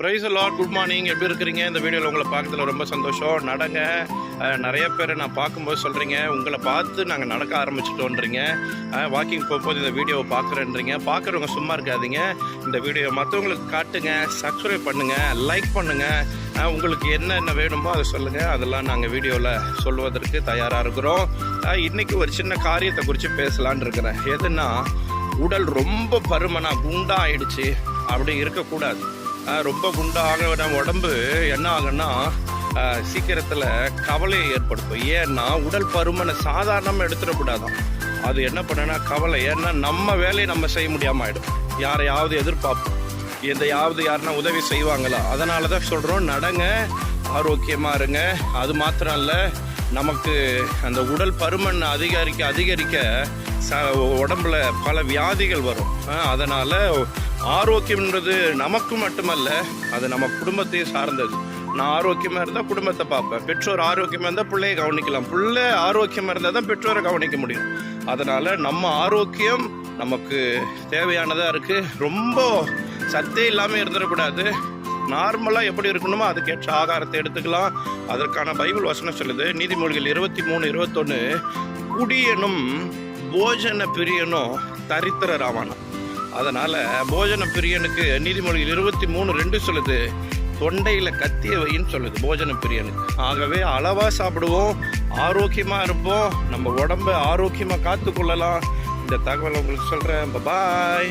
Price lot good morning எப்படி இருக்கிறீங்க? இந்த வீடியோவில் உங்களை பார்க்கறதுல ரொம்ப சந்தோஷம். நடங்க. நிறைய பேரை நான் பார்க்கும்போது சொல்கிறீங்க உங்களை பார்த்து நாங்கள் நடக்க ஆரம்பிச்சிட்டோன்றீங்க. வாக்கிங் போகும்போது இந்த வீடியோவை பார்க்குறேன்றீங்க. பார்க்குறவங்க சும்மா இருக்காதீங்க. இந்த வீடியோ மற்றவங்களுக்கு காட்டுங்க. சப்ஸ்கிரைப் பண்ணுங்கள் லைக் பண்ணுங்கள் உங்களுக்கு என்னென்ன வேணுமோ அதை சொல்லுங்கள் அதெல்லாம் நாங்கள் வீடியோவில் சொல்வதற்கு தயாராக இருக்கிறோம். இன்றைக்கி ஒரு சின்ன காரியத்தை குறித்து பேசலான் இருக்கிறேன். எதுன்னா உடல் ரொம்ப பருமனா குண்டாக ஆயிடுச்சு. அப்படி இருக்கக்கூடாது. ரொம்ப குண்டாக நம்ம உடம்பு என்ன ஆகுன்னா சீக்கிரத்தில் கவலையை ஏற்படுத்தும். ஏன்னா உடல் பருமனை சாதாரணமாக எடுத்துடக்கூடாதான். அது என்ன பண்ணுன்னா கவலை. ஏன்னா நம்ம வேலையை நம்ம செய்ய முடியாமல் ஆகிடும் யாரையாவது எதிர்பார்ப்போம். எதையாவது யாருன்னா உதவி செய்வாங்களா? அதனால தான் சொல்கிறோம் நடங்க ஆரோக்கியமாக இருங்க. அது மாத்திரம் இல்லை நமக்கு அந்த உடல் பருமன் அதிகரிக்க அதிகரிக்க ச உடம்புல பல வியாதிகள் வரும். அதனால் ஆரோக்கியம் என்பது நமக்கு மட்டுமல்ல அது நம்ம குடும்பத்தையும் சார்ந்தது. நான் ஆரோக்கியமாக இருந்தால் குடும்பத்தை பார்ப்பேன். பெற்றோர் ஆரோக்கியமாக இருந்தால் பிள்ளையை கவனிக்கலாம். பிள்ளை ஆரோக்கியமாக இருந்தால் தான் பெற்றோரை கவனிக்க முடியும். அதனால் நம்ம ஆரோக்கியம் நமக்கு தேவையானதாக இருக்குது ரொம்ப சத்தே இல்லாமல் இருந்துடக்கூடாது. நார்மலாக எப்படி இருக்கணுமோ அதுக்கேற்ற ஆகாரத்தை எடுத்துக்கலாம். அதற்கான பைபிள் வசனம் சொல்லுது நீதிமொழிகள் இருபத்தி மூணு இருபத்தொன்று குடியனும் போஜன பிரியனும் தரித்திர ராவணம் அதனால் போஜன பிரியனுக்கு நீதிமொழியில் இருபத்தி மூணு ரெண்டு சொல்லுது. தொண்டையில் கத்திய வைன்னு சொல்லுது போஜன பிரியனுக்கு. ஆகவே அளவாக சாப்பிடுவோம் ஆரோக்கியமாக இருப்போம் நம்ம உடம்ப ஆரோக்கியமாக காத்துக்கொள்ளலாம். இந்த தகவலை உங்களுக்கு சொல்கிறேன் பாய்